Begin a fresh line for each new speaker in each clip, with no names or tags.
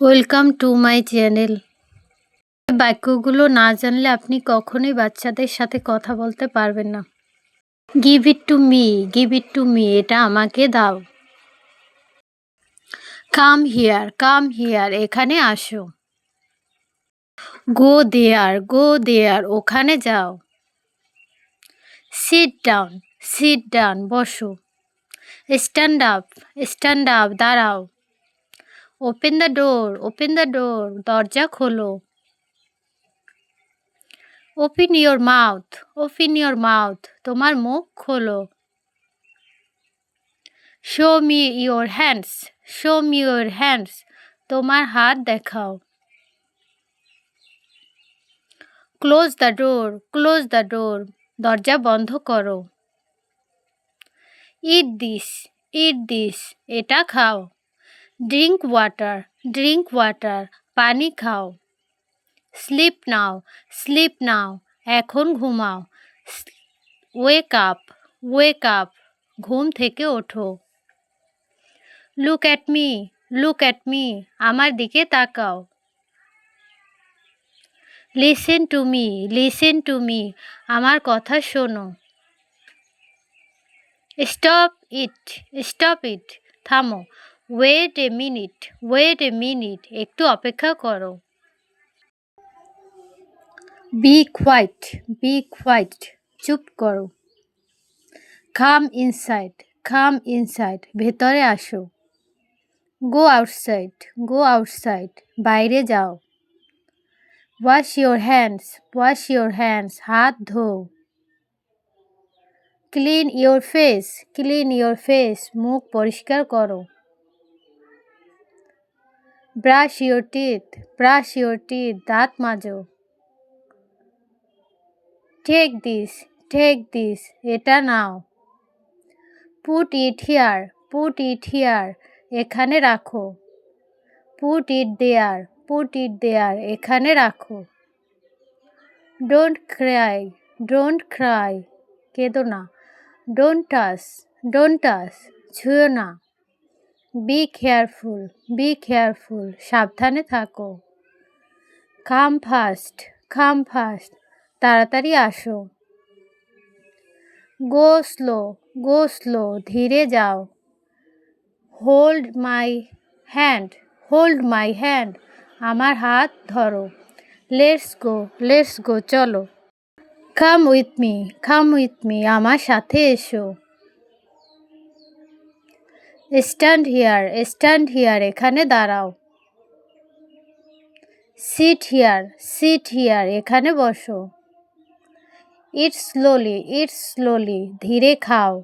Welcome to my channel বাক্যগুলো না জানলে আপনি কখনোই বাচ্চাদের সাথে কথা বলতে পারবেন না। Give it to me give it to me এটা আমাকে দাও। কাম হিয়ার কাম হিয়ার এখানে আসো। গো দেয়ার গো দেয়ার ওখানে যাও। সিট ডাউন সিট ডাউন বসো। স্ট্যান্ড আপ স্ট্যান্ড আপ দাঁড়াও। Open the door open the door দরজা খোলো। Open your mouth open your mouth তোমার মুখ খোলো। Show me your hands show me your hands তোমার হাত দেখাও। Close the door close the door দরজা বন্ধ করো। ইট দিস ইট দিস এটা খাও। ড্রিঙ্ক ওয়াটার ড্রিঙ্ক ওয়াটার পানি খাও। স্লিপ নাও স্লিপ নাও, এখন ঘুমাও। ওয়েক আপ ওয়েক আপ ঘুম থেকে ওঠো। Look at me look at me আমার দিকে তাকাও। Listen to me listen to me আমার কথা শোনো। স্টপ ইট স্টপ ইট থামো। Wait a minute wait a minute একটু অপেক্ষা করো। বি কোয়াইট বি কোয়াইট চুপ করো। খাম ইনসাইড খাম ইনসাইড ভেতরে আসো। গো আউটসাইড গো আউটসাইড বাইরে যাও। Wash your hands wash your hands হাত ধো। Clean your face clean your face মুখ পরিষ্কার করো। Brush your teeth brush your teeth দাঁত মাজো টেক দিস টেক দিস এটা নাও put it here put it here এখানে রাখো put it there put it দেয়ার এখানে রাখো ডোন্ট ক্রাই ডোন্ট ক্রাই কেঁদো না ডোন্ট টাস ডোন্ট টাস ছুঁয়ো না বি কেয়ারফুল বি কেয়ারফুল সাবধানে থাকো। কাম ফাস্ট কাম ফাস্ট তাড়াতাড়ি আসো। গো স্লো গো স্লো ধীরে যাও। Hold my hand hold my hand আমার হাত ধরো। লেটস গো লেটস গো চলো। Come with me come with me আমার সাথে এসো। স্ট্যান্ড হিয়ার স্ট্যান্ড হিয়ার এখানে দাঁড়াও। সিট হিয়ার সিট হিয়ার এখানে বসো। ইট স্লোলি ইট স্লোলি ধীরে খাও।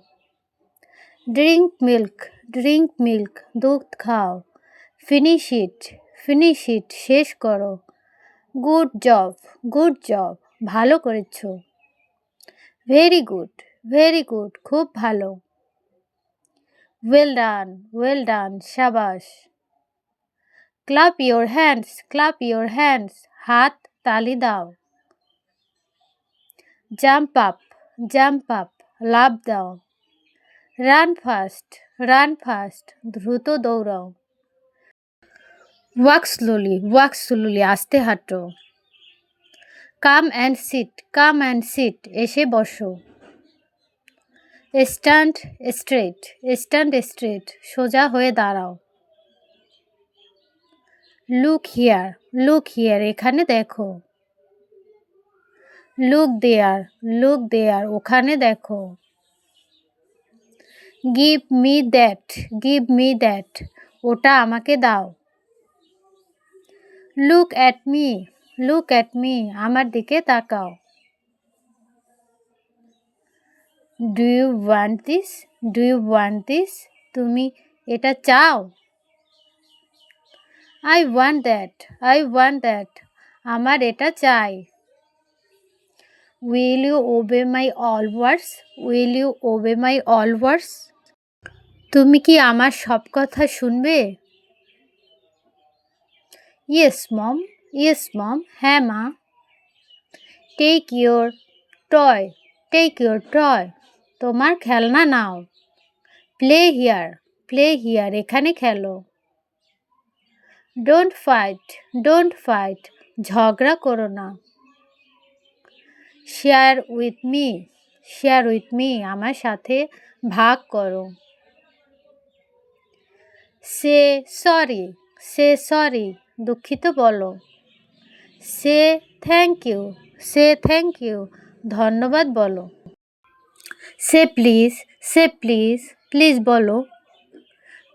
ড্রিঙ্ক মিল্ক ড্রিঙ্ক মিল্ক দুধ খাও। ফিনিশ ইট ফিনিশ ইট শেষ করো। গুড জব গুড জব ভালো করেছ। ভেরি গুড ভেরি গুড খুব ভালো। ওয়েল ডান ওয়েল ডান সাবাস clap your hands clap your hands হাত তালি দাও। জাম্প আপ জাম্প আপ লাভ দাও। রান ফাস্ট রান ফাস্ট দ্রুত দৌড়াও। ওয়াক স্লোলি ওয়াক স্লোলি আস্তে হাঁটো। Come and sit come and sit এসে বসো। স্ট্যান্ড স্ট্রেট স্ট্যান্ড স্ট্রেট, সোজা হয়ে দাঁড়াও। লুক হিয়ার লুক হিয়ার, এখানে দেখো। লুক দেয়ার লুক দেয়ার, ওখানে দেখো। Give me that, give me that, ওটা আমাকে দাও। Look at me, look at me, আমার দিকে তাকাও। Do you want this do you want this তুমি এটা চাও? I want that I want that আমার এটা চাই। Will you obey my all words will you obey my all words তুমি কি আমার সব কথা শুনবে? ইয়েস মম ইয়েস মম হ্যাঁ মা। Take your toy take your toy তোমার খেলনা নাও। প্লে হিয়ার প্লে হিয়ার এখানে খেলো। ডোন্ট ফাইট ডোন্ট ফাইট ঝগড়া করো না। Share with me share with me আমার সাথে ভাগ করো। সে সরি সে সরি দুঃখিত বলো। Say thank you say thank you ধন্যবাদ বলো। Say please say please please বলো।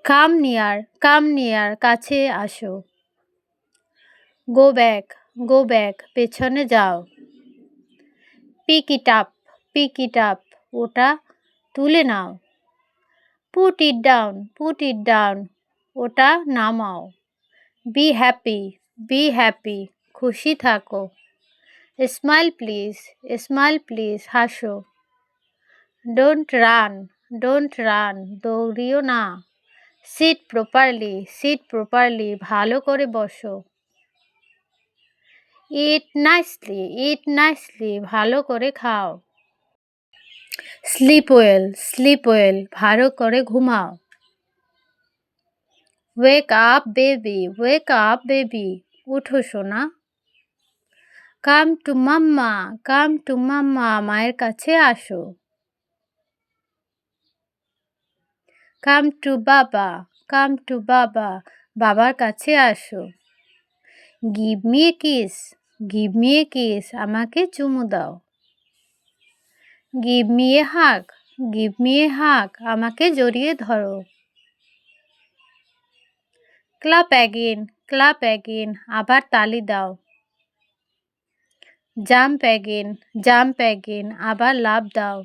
কাম নিয়ার কাম নিয়ার, কাছে আসো। গো ব্যাক গো ব্যাক, পেছনে যাও। Pick it up, pick it up, ওটা তুলে নাও। Put it down, put it down, ওটা নামাও। বি হ্যাপি বি হ্যাপি, খুশি থাকো। স্মাইল প্লিজ স্মাইল প্লিজ, হাসো। ডোন্ট রান ডোন্ট রান দৌড়িও না। সিট প্রপারলি সিট প্রপারলি ভালো করে বসো। ইট নাইসলি ইট নাইসলি ভালো করে খাও। স্লিপ ওয়েল স্লিপ ওয়েল ভালো করে ঘুমাও। Wake up baby wake up baby উঠো সোনা। Come to mamma come to মাম্মা মায়ের কাছে আসো। কাম টু বাবা কাম টু বাবা বাবার কাছে আসো। Give me a kiss give me a kiss আমাকে চুমু দাও। গিভ মি এ হাক গিভ মি এ হাক আমাকে জড়িয়ে ধরো। ক্লাপ অ্যাগেন ক্লাপ অ্যাগেন আবার তালি দাও। জাম্প অ্যাগেন জাম্প অ্যাগেন আবার লাভ দাও।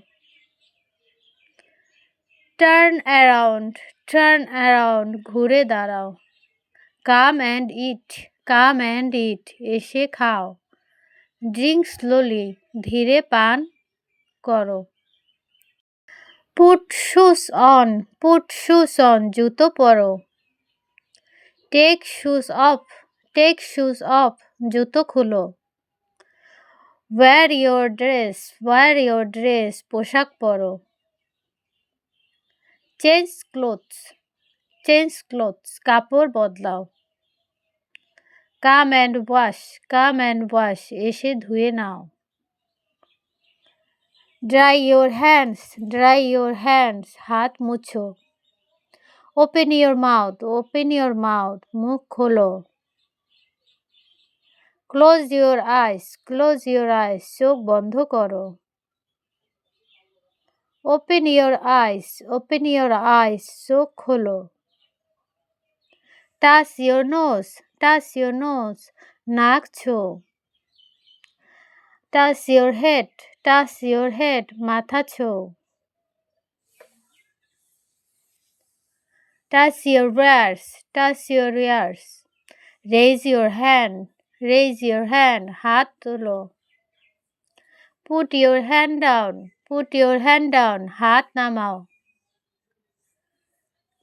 টার্ন অ্যারাউন্ড টার্ন অ্যারাউন্ড ঘুরে দাঁড়াও। কাম and it come and it এসে খাও। ড্রিঙ্ক স্লোলি ধীরে পান করো। Put shoes on put shoes on জুতো পরো। Take shoes off take shoes off জুতো খুলো। Wear your dress wear your dress পোশাক পরো। চেঞ্জ ক্লোথস চেঞ্জ ক্লোথস কাপড় বদলাও come and wash come and wash এসে ধুয়ে নাও dry your hands dry your hands হাত মুছো open your mouth open your mouth মুখ খোলো close your eyes close your eyes চোখ বন্ধ করো open your eyes open your eyes চোখ খোলো touch your nose touch your nose নাক ছো touch your head touch your head মাথা ছো touch your ears touch your ears raise your hand raise your hand হাত তোলো put your hand down put your hand down হাত নামাও।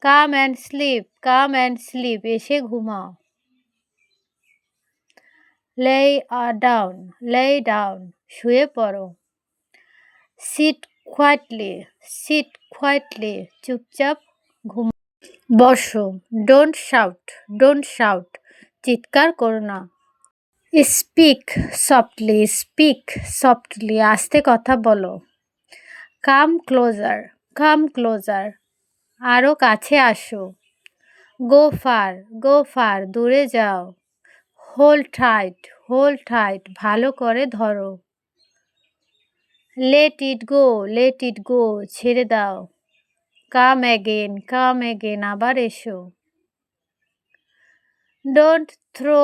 Come and sleep come and sleep এসে ঘুমাও। Lay down lay down শুয়ে পড়ো। Seat quietly seat quietly চুপচাপ ঘুম বসো ডোন্ট শাউট ডোন্ট শাউট চিৎকার করো না। স্পিক সফটলি স্পিক সফটলি আস্তে কথা বলো। কাম ক্লোজার কাম ক্লোজার আরও কাছে আসো। গো ফার গো ফার দূরে যাও। হোল টাইট হোল টাইট ভালো করে ধরো। Let it go let it গো ছেড়ে দাও। কাম অ্যাগেন কাম অ্যাগেন আবার এসো। ডোন্ট থ্রো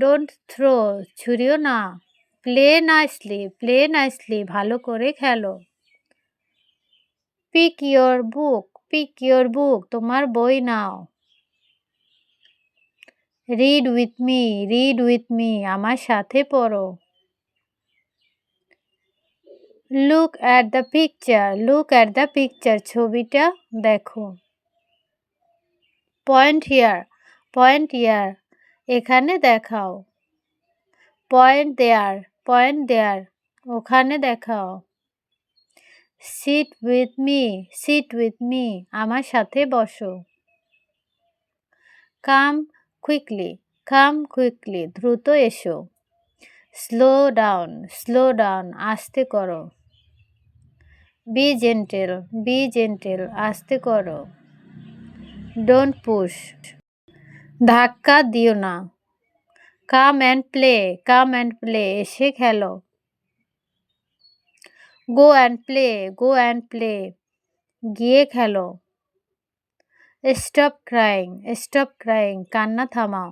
ডোন্ট থ্রো ছুরিও না। প্লে নাইসলি প্লে নাইসলি ভালো করে খেলো। Pick your book pick your book তোমার বই নাও। Read with me read with me আমার সাথে পড়ো। Look at the picture look at the picture ছবিটা দেখো। পয়েন্ট হিয়ার পয়েন্ট ইয়ার এখানে দেখাও। পয়েন্ট দেয়ার পয়েন্ট দেয়ার ওখানে দেখাও। Sit with me sit with me আমার সাথে বসো। কাম কুইকলি কাম কুইকলি দ্রুত এসো। স্লো ডাউন স্লো ডাউন আস্তে করো। বি জেন্টেল বি জেন্টেল আস্তে করো। ডোন্ট পুশ ধাক্কা দিও না। Come and play come and play এসে খেলো। Go and play go and play গিয়ে খেলো। স্টপ ক্রাইং স্টপ ক্রাইং কান্না থামাও।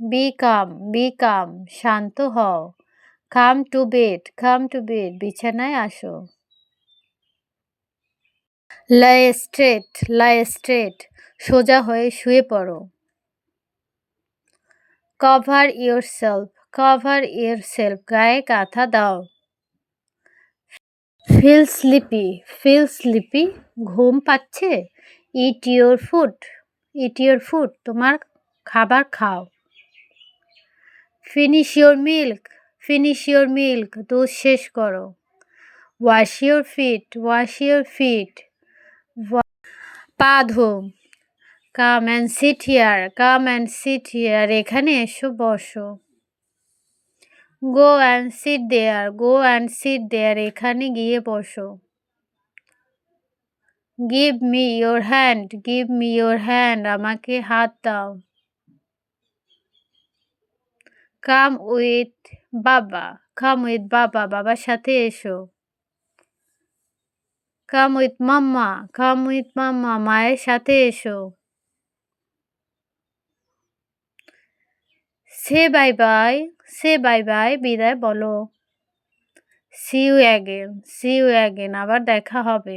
বি কাম বি কাম শান্ত হও। Come to bed come to bed বিছানায় আসো। লাই স্ট্রেট লাই স্ট্রেট সোজা হয়ে শুয়ে পড়ো। Cover yourself cover yourself গায়ে কাঁথা দাও। ফিল স্লিপি ফিল স্লিপি, ঘুম পাচ্ছে? Eat your food, eat your food, তোমার খাবার খাও। Finish your milk, finish your milk, দুধ শেষ করো। Wash your feet, wash your feet. পা ধো। Come and sit here, come and sit here, এখানে এসো, বসো। Go and sit there go and sit there এখানে গিয়ে বসো। Give me your hand give me your hand আমাকে হাত দাও। কাম উইথ বাবা কাম উইথ বাবা বাবার সাথে এসো। Come with mamma come with মাম্মা মায়ের সাথে এসো। Say bye bye, say bye bye, বিদায় বলো। See you again see you again আবার দেখা হবে।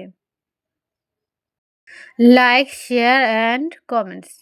Like share and comments